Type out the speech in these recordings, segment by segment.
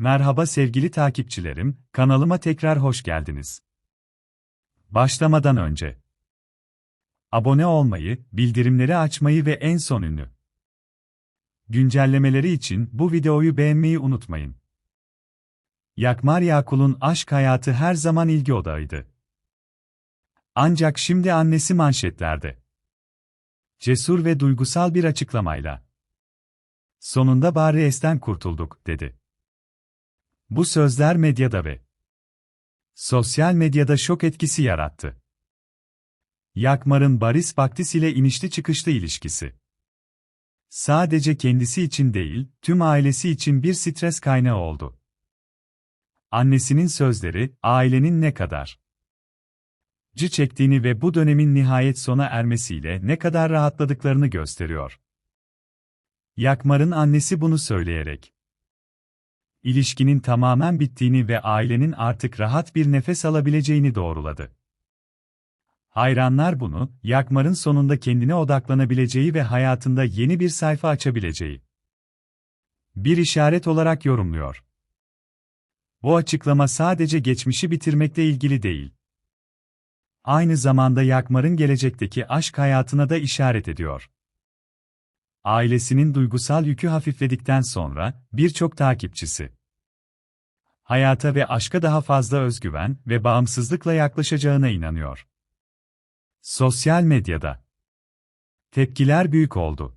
Merhaba sevgili takipçilerim, kanalıma tekrar hoş geldiniz. Başlamadan önce abone olmayı, bildirimleri açmayı ve en son ünlü güncellemeleri için bu videoyu beğenmeyi unutmayın. Yakmar Yakul'un aşk hayatı her zaman ilgi odağıydı. Ancak şimdi annesi manşetlerde. Cesur ve duygusal bir açıklamayla. Sonunda bari esten kurtulduk, dedi. Bu sözler medyada ve sosyal medyada şok etkisi yarattı. Yakmar'ın Baris Baktis ile inişli çıkışlı ilişkisi. Sadece kendisi için değil, tüm ailesi için bir stres kaynağı oldu. Annesinin sözleri, ailenin ne kadar acı çektiğini ve bu dönemin nihayet sona ermesiyle ne kadar rahatladıklarını gösteriyor. Yakmar'ın annesi bunu söyleyerek ilişkinin tamamen bittiğini ve ailenin artık rahat bir nefes alabileceğini doğruladı. Hayranlar bunu, Yakmar'ın sonunda kendine odaklanabileceği ve hayatında yeni bir sayfa açabileceği bir işaret olarak yorumluyor. Bu açıklama sadece geçmişi bitirmekle ilgili değil. Aynı zamanda Yakmar'ın gelecekteki aşk hayatına da işaret ediyor. Ailesinin duygusal yükü hafifledikten sonra birçok takipçisi hayata ve aşka daha fazla özgüven ve bağımsızlıkla yaklaşacağına inanıyor. Sosyal medyada tepkiler büyük oldu.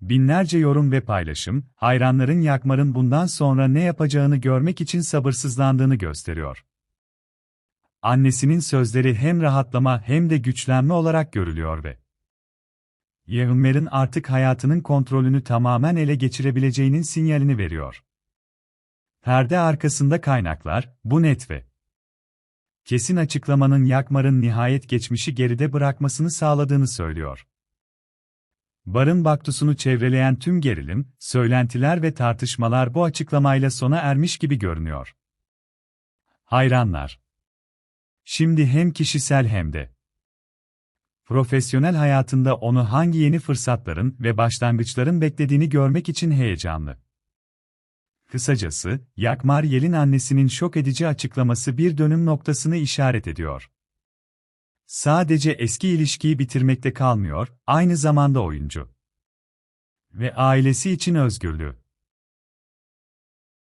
Binlerce yorum ve paylaşım, hayranların Yakmar'ın bundan sonra ne yapacağını görmek için sabırsızlandığını gösteriyor. Annesinin sözleri hem rahatlama hem de güçlenme olarak görülüyor ve Yağmer'in artık hayatının kontrolünü tamamen ele geçirebileceğinin sinyalini veriyor. Perde arkasında kaynaklar, bu net ve kesin açıklamanın Yakmar'ın nihayet geçmişi geride bırakmasını sağladığını söylüyor. Barın Baktus'unu çevreleyen tüm gerilim, söylentiler ve tartışmalar bu açıklamayla sona ermiş gibi görünüyor. Hayranlar Şimdi hem kişisel hem de profesyonel hayatında onu hangi yeni fırsatların ve başlangıçların beklediğini görmek için heyecanlı. Kısacası, Yakmar Yel'in annesinin şok edici açıklaması bir dönüm noktasını işaret ediyor. Sadece eski ilişkiyi bitirmekte kalmıyor, aynı zamanda oyuncu ve ailesi için özgürlüğü